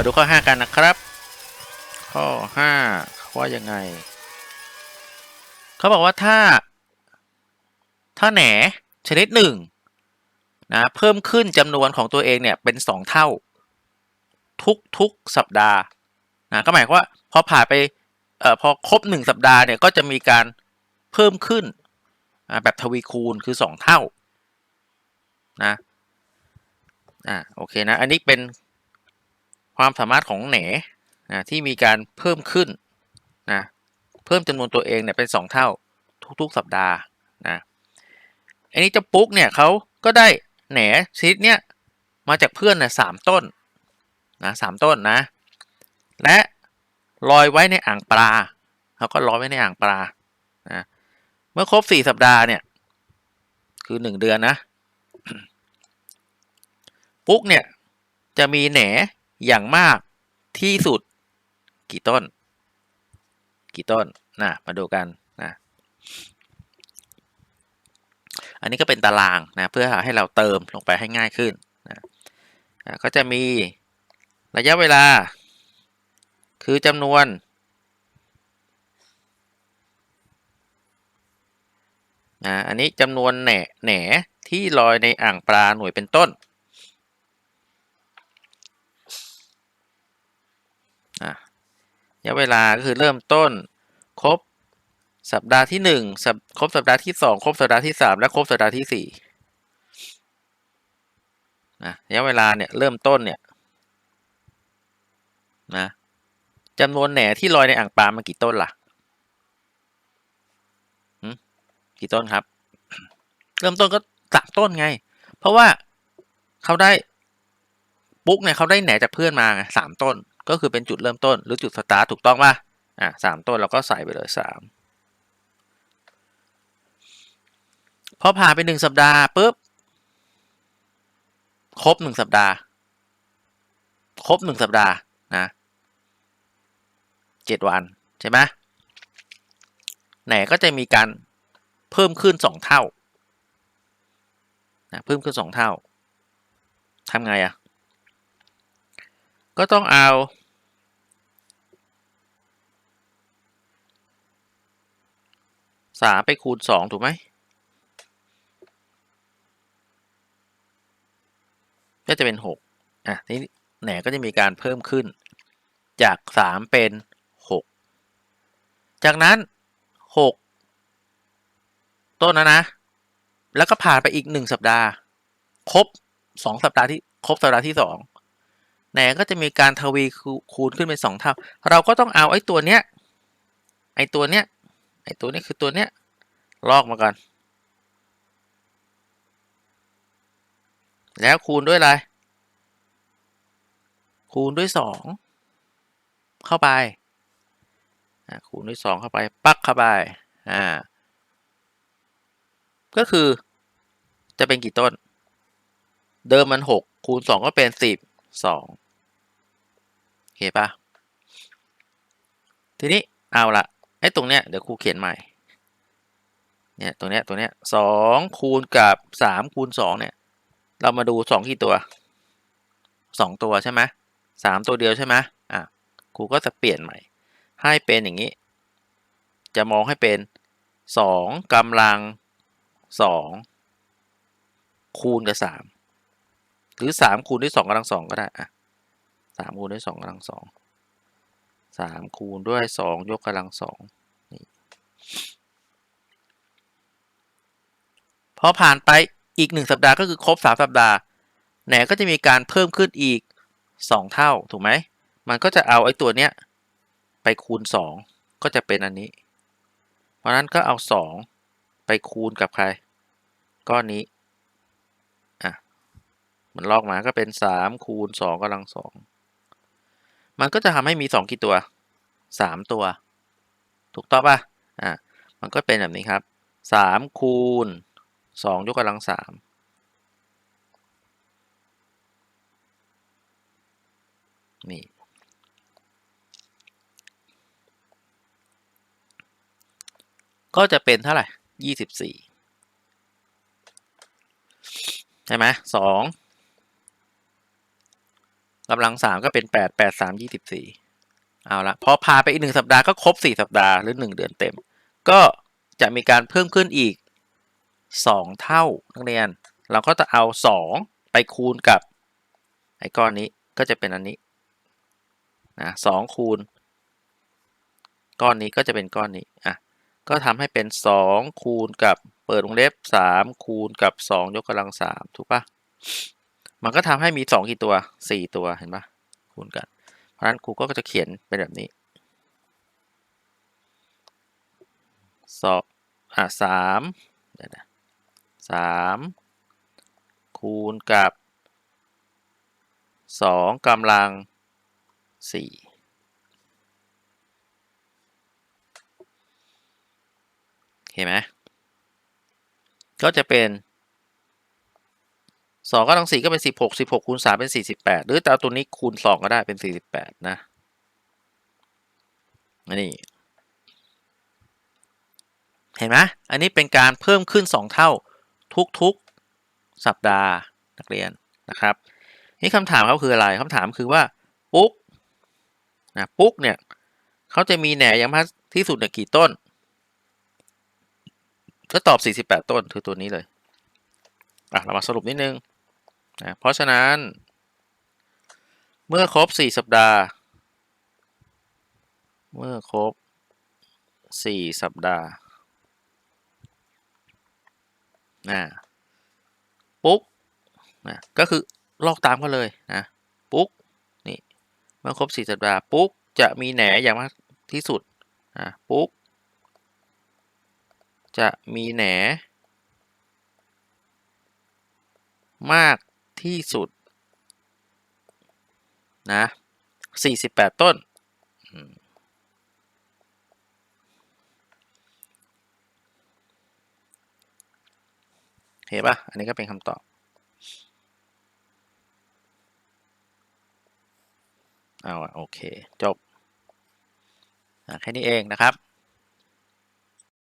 มาดูข้อ 5 กันนะครับ ข้อ5ว่ายังไง เขาบอกว่าถ้า ถ้าแหนชนิดหนึ่งนะเพิ่มขึ้นจำนวนของตัวเองเนี่ยเป็นสองเท่า ทุกทุกสัปดาห์นะก็หมายความว่าพอผ่านไปเอ่อพอครบหนึ่งสัปดาห์เนี่ยก็จะมีการเพิ่มขึ้นอ่าแบบทวีคูณคือสองเท่านะอ่าโอเคนะ อันนี้เป็น ความสามารถของแหนนะที่มีการเพิ่มขึ้นนะเพิ่มจำนวนตัวเองเนี่ยเป็นสองเท่าทุกๆสัปดาห์นะอันนี้เจ้าปุ๊กเนี่ยเขาก็ได้แหนชนิดเนี้ยมาจากเพื่อนนะสามต้นนะสามต้นนะ และลอยไว้ในอ่างปลาเขาก็ลอยไว้ในอ่างปลานะเมื่อครบสี่สัปดาห์เนี่ยคือหนึ่งเดือนนะปุ๊กเนี่ยจะมีแหน อย่างมากที่สุด กี่ต้น กี่ต้นนะมาดูกันนะอันนี้ก็เป็นตารางนะเพื่อให้เราเติมลงไปให้ง่ายขึ้นนะก็จะมีระยะเวลา คือจำนวนอ่าอันนี้จำนวนแหนแหนที่ลอยในอ่างปลาหน่วยเป็นต้น อะระยะเวลาก็คือเริ่มต้นครบสัปดาห์ที่หนึ่งครบสัปดาห์ที่สองครบสัปดาห์ที่สามและครบสัปดาห์ที่สี่นะระยะเวลาเนี่ยเริ่มต้นเนี่ยนะจำนวนแหน่ที่ลอยในอ่างปลามันกี่ต้นล่ะกี่ต้นครับ เริ่มต้นก็สามต้นไง เพราะว่าเขาได้ปุ๊กเนี่ยเขาได้แหนจากเพื่อนมาไงสามต้น ก็คือเป็นจุดเริ่มต้นหรือจุดสตาร์ทถูกต้องป่ะอะสามต้นเราก็ใส่ไปเลยสามพอผ่านไปหนึ่งสัปดาห์ปุ๊บครบหนึ่งสัปดาห์ ครบหนึ่งสัปดาห์นะเจ็ดวันใช่ไหมแหนก็จะมีการเพิ่มขึ้นสองเท่านะเพิ่มขึ้นสองเท่าทำไงอะ่ะก็ต้องเอา สามไปคูณสองถูกไหมก็จะเป็นหกอะนี้แหนก็จะมีการเพิ่มขึ้น จากสามเป็นหกจากนั้นหกต้นนะนะ แล้วก็ผ่านไปอีกหนึ่งสัปดาห์ ครบสองสัปดาห์ที่ครบสัปดาห์ที่สองแหนก็จะมีการทวีคูณขึ้นเป็นสองเท่า เราก็ต้องเอาไอ้ตัวเนี้ยไอ้ตัวเนี้ย ไอตัวนี้คือตัวเนี้ย ลอกมาก่อน แล้วคูณด้วยอะไร คูณด้วยสอง เข้าไป คูณด้วยสองเข้าไป ปักเข้าไป อ่า ก็คือจะเป็นกี่ต้น เดิมมันหกคูณสองก็เป็นสิบสองโอเคปะทีนี้เอาละ ไอ้ตรงเนี้ยเดี๋ยวครูเขียนใหม่ เนี่ยตรงเนี้ยตัวเนี้ยสองคูณกับสามคูณสองเนี่ย เรามาดูสองกี่ตัวสองตัวใช่ไหมสามตัวเดียวใช่ไหมอะครูก็จะเปลี่ยนใหม่ ให้เป็นอย่างนี้ จะมองให้เป็นสองกำลังสองคูณกับสามหรือสามคูณด้วยสองกำลังสองก็ได้อะสามคูณด้วยสองกำลังสอง สามคูณด้วยสองยกกำลังสองนี่พอผ่านไปอีกหนึ่งสัปดาห์ก็คือครบสามสัปดาห์แหนก็จะมีการเพิ่มขึ้นอีกสองเท่าถูกไหมมันก็จะเอาไอ้ตัวเนี้ยไปคูณสองก็จะเป็นอันนี้ เพราะนั้นก็เอาสองไปคูณกับใคร ก้อนนี้อะมันลอกมาก็เป็นสามคูณสองกำลังสอง มันก็จะทำให้มีสองกี่ตัวสามตัว ถูกต้องป่ะอะมันก็เป็นแบบนี้ครับสามคูณสองยกกำลังสามนี่ก็จะเป็นเท่าไหร่ยี่สิบสี่ใช่ไหมสอง กำลังสามก็เป็นแปดแปดสามยี่สิบสี่เอาละพอพาไปอีกหนึ่งสัปดาห์ก็ครบสี่สัปดาห์หรือหนึ่งเดือนเต็ม ก็จะมีการเพิ่มขึ้นอีกสองเท่านักเรียน เราก็จะเอาสองไปคูณกับไอ้ก้อนนี้ก็จะเป็นอันนี้นะสองคูณ ก้อนนี้ก็จะเป็นก้อนนี้อะก็ทำให้เป็นสองคูณกับเปิดวงเล็บสามคูณกับสองยกกำลังสามถูกปะ มันก็ทำให้มีสองกี่ตัวสี่ตัวเห็นปะคูณกัน เพราะฉะนั้นครูก็จะเขียนเป็นแบบนี้สองอะสามเดี๋ยวนะสามคูณกับสองกำลังสี่เห็นไหมก็จะเป็น สองกำลังสี่ก็เป็นสิบหกสิบหกคูณสามเป็นสี่สิบแปดหรือจะเอาตัวนี้คูณสองก็ได้เป็นสี่สิบแปดนะนนี้เห็นไหมอันนี้เป็นการเพิ่มขึ้น 2 เท่าทุกๆสัปดาห์นักเรียนนะครับ นี่คำถามเขาคืออะไรคำถามคือว่าปุ๊กนะปุ๊กเนี่ยเขาจะมีแหน่อย่างมากที่สุดเนี่ยกี่ต้น ก็ตอบ 48 ต้นคือตัวนี้เลยอะเรามาสรุปนิดนึง นะเพราะฉะนั้น เมื่อครบ 4 สัปดาห์ เมื่อครบ 4 สัปดาห์นะปุ๊กนะก็คือลอกตามกันเลยนะปุ๊กนี่เมื่อครบ 4 สัปดาห์ปุ๊กจะมีแหนอย่างมากที่สุดนะปุ๊กจะมีแหนมาก ที่สุดนะ48 ต้น เห็นปะอันนี้ก็เป็นคำตอบเอาอะโอเค จบแค่นี้เองนะครับ